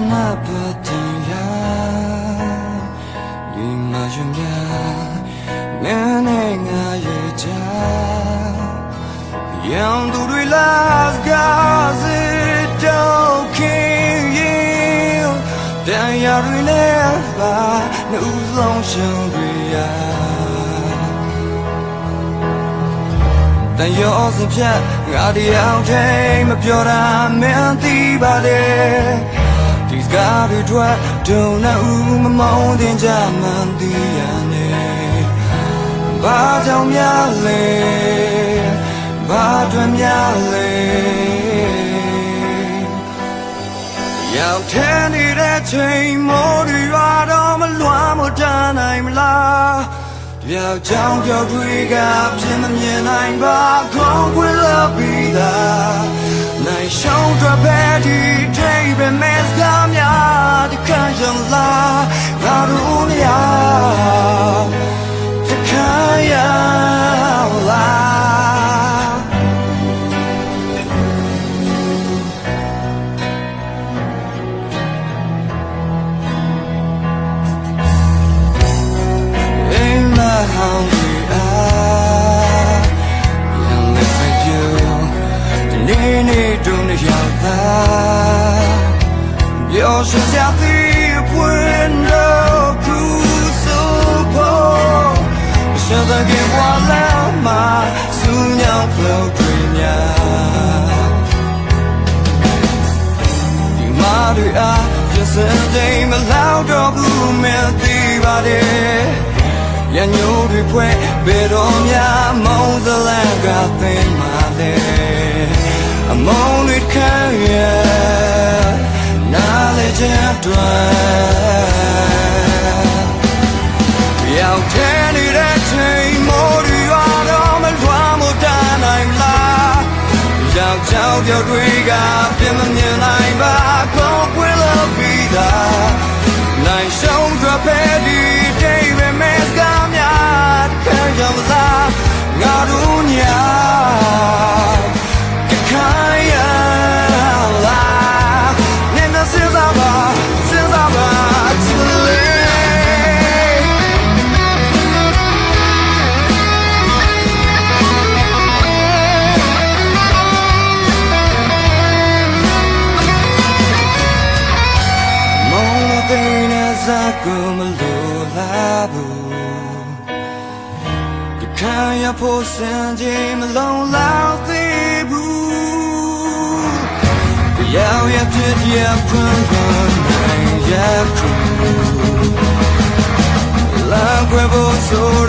나 버텨야 이마주냐 내내가 예자 양도를 라스가스 도킹이 대야를 내봐 내 우성 정비야 တယောစပြငါတယောက်ထိမပြောတာမင်းသိပါတယ် ဒီစကားတွေထွက်ဒုံနဲ့ဦးမမောင်းတင်ကြမှန်သိရနေဘာကြောင့်များလဲဘာတွေများလဲရောက်ထဲနေတဲ့ချိန်မိုးတွေရွာတော့မလွမ်းမတန်းနိုင်မလားပြောက်ချောင်းပြောက်တွေကပြင်မမြင်နိုင်ပါခေါင်းခွေလာပြီးသား နိုင်ရှောင်းတော့ပဲဒီထိပ်ပဲမက်စကားများဒီ your shoes out the window cruise so poor so the game while out my soon young flow dream ya ဒီမာရီအားပြစတဲ့မလောက်တော့ဘူးမသိပါတယ်ရညိုးတွေဖွဲ့ဘယ်တော့မှ ချင်တွေ့ရောက်တဲ့နေတဲ့ချိန်မိုးတွေရွာတော့မလွှမ်းမတန်းနိုင်လားယောက်ျောက်ပြောက်တွေကပြင်မမြင်နိုင်ပါကောင်းပွင့်လို့ပြီးသားနိုင်ရှုံးထွက်ဖဲဒီ afternoon as I go malulabu The kind ya po san je malong lao te bu The yao ya pit ya kun kun nai ya ku La cuevo soy